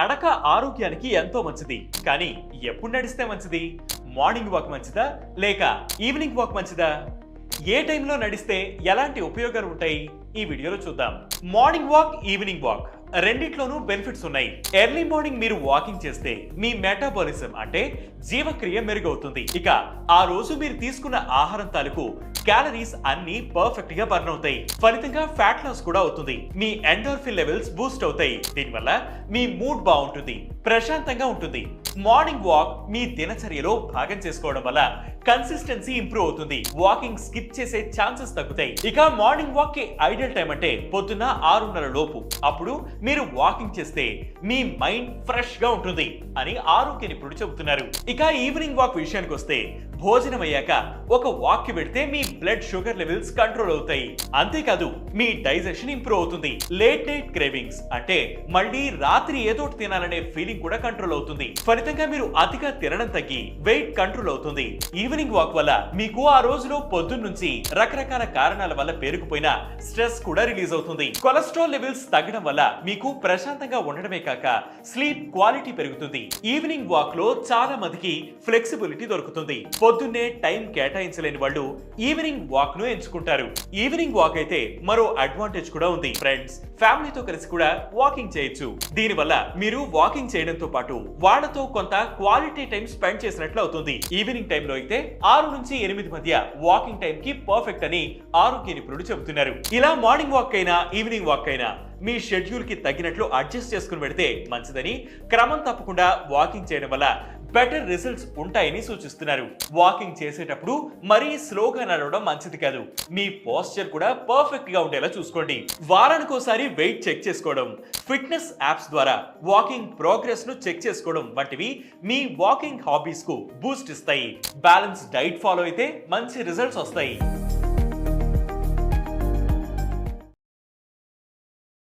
నడక ఆరోగ్యానికి ఎంతో మంచిది. కానీ ఎప్పుడు నడిస్తే మంచిది? మార్నింగ్ వాక్ మంచిదా? లేక ఈవినింగ్ వాక్ మంచిదా? ఏ టైంలో నడిస్తే ఎలాంటి ఉపయోగాలు ఉంటాయి? ఈ వీడియోలో చూద్దాం. మార్నింగ్ వాక్ ఈవినింగ్ వాక్ రెండిట్లోనూ బెనిఫిట్స్ ఉన్నాయి. ఎర్లీ మార్నింగ్ మీరు వాకింగ్ చేస్తే మీ మెటాబాలిజం అంటే జీవక్రియ మెరుగవుతుంది. ఇక ఆ రోజు మీరు తీసుకున్న ఆహారం తాలూకు క్యాలరీస్ అన్ని పర్ఫెక్ట్గా బర్న్ అవుతాయి. ఫలితంగా ఫ్యాట్ లాస్ కూడా అవుతుంది. మీ ఎండోర్ఫిన్ లెవెల్స్ బూస్ట్ అవుతాయి. దీనివల్ల మీ మూడ్ బాగుంటుంది. ప్రశాంతంగా ఉంటుంది. మార్నింగ్ వాక్ మీ దినచర్యలో భాగం చేసుకోవడం వల్ల కన్సిస్టెన్సీ ఇంప్రూవ్ అవుతుంది. వాకింగ్ స్కిప్ చేసే ఛాన్సెస్ తగ్గుతాయి. ఇక మార్నింగ్ వాక్కి ఐడియల్ టైం అంటే పొద్దున్న ఆరున్నర లోపు. అప్పుడు మీరు వాకింగ్ చేస్తే మీ మైండ్ ఫ్రెష్గా ఉంటుంది అని ఆరోగ్య నిపుణుడు చెబుతున్నారు. ఇక ఈవినింగ్ వాక్ విషయానికి వస్తే భోజనం అయ్యాక ఒక వాక్కి పెడితే మీ బ్లడ్ షుగర్ లెవెల్స్ కంట్రోల్ అవుతాయి. అంతేకాదు మీ డైజెషన్ ఇంప్రూవ్ అవుతుంది. లేట్ నైట్ క్రేవింగ్స్ అంటే మళ్ళీ రాత్రి ఏదో తినాలనే ఫీలింగ్ కూడా కంట్రోల్ అవుతుంది. ఫలితంగా మీరు అతిగా తినడం తగ్గి వెయిట్ కంట్రోల్ అవుతుంది. ఈవినింగ్ వాక్ వల్ల మీకు ఆ రోజులో పొద్దున్న నుంచి రకరకాల కారణాల వల్ల పేరుకుపోయిన స్ట్రెస్ కూడా రిలీజ్ అవుతుంది. కొలెస్ట్రాల్ లెవెల్స్ తగ్గడం వల్ల మీకు ప్రశాంతంగా ఉండడమే కాక స్లీప్ క్వాలిటీ పెరుగుతుంది. ఈవినింగ్ వాక్లో చాలా మందికి ఫ్లెక్సిబిలిటీ దొరుకుతుంది. పొద్దున్నే టైం కేటాయించలేని వాళ్ళు ఈవినింగ్ వాక్ను ఎంచుకుంటారు. ఈవినింగ్ వాక్ అయితే మరో అడ్వాంటేజ్ కూడా ఉంది. ఫ్రెండ్స్ ఫ్యామిలీతో కలిసి కూడా వాకింగ్ చేయొచ్చు. దీనివల్ల మీరు వాకింగ్ చేయడంతో పాటు వాళ్ళతో కొంత క్వాలిటీ టైం స్పెండ్ చేసినట్లు అవుతుంది. ఈవినింగ్ టైంలో అయితే ఆరు నుంచి ఎనిమిది మధ్య వాకింగ్ టైం కి పర్ఫెక్ట్ అని ఆరోగ్య నిపుణులు చెబుతున్నారు. ఇలా మార్నింగ్ వాక్ అయినా ఈవినింగ్ వాక్ అయినా మీ షెడ్యూల్కి తగినట్లు అడ్జస్ట్ చేసుకుని పెడితే మంచిదని. క్రమం తప్పకుండా వాకింగ్ చేయడం వల్ల బెటర్ రిజల్ట్స్ ఉంటాయని సూచిస్తున్నారు. వాకింగ్ చేసేటప్పుడు మరీ స్లోగా నడవడం మంచిది కాదు. మీ పోస్చర్ కూడా పర్ఫెక్ట్గా ఉండేలా చూసుకోండి. వారానికోసారి వెయిట్ చెక్ చేసుకోవడం ఫిట్నెస్ యాప్స్ ద్వారా వాకింగ్ ప్రోగ్రెస్ను చెక్ చేసుకోవడం వంటివి మీ వాకింగ్ హాబీస్కు బూస్ట్ ఇస్తాయి. బ్యాలెన్స్ డైట్ ఫాలో అయితే మంచి రిజల్ట్స్ వస్తాయి.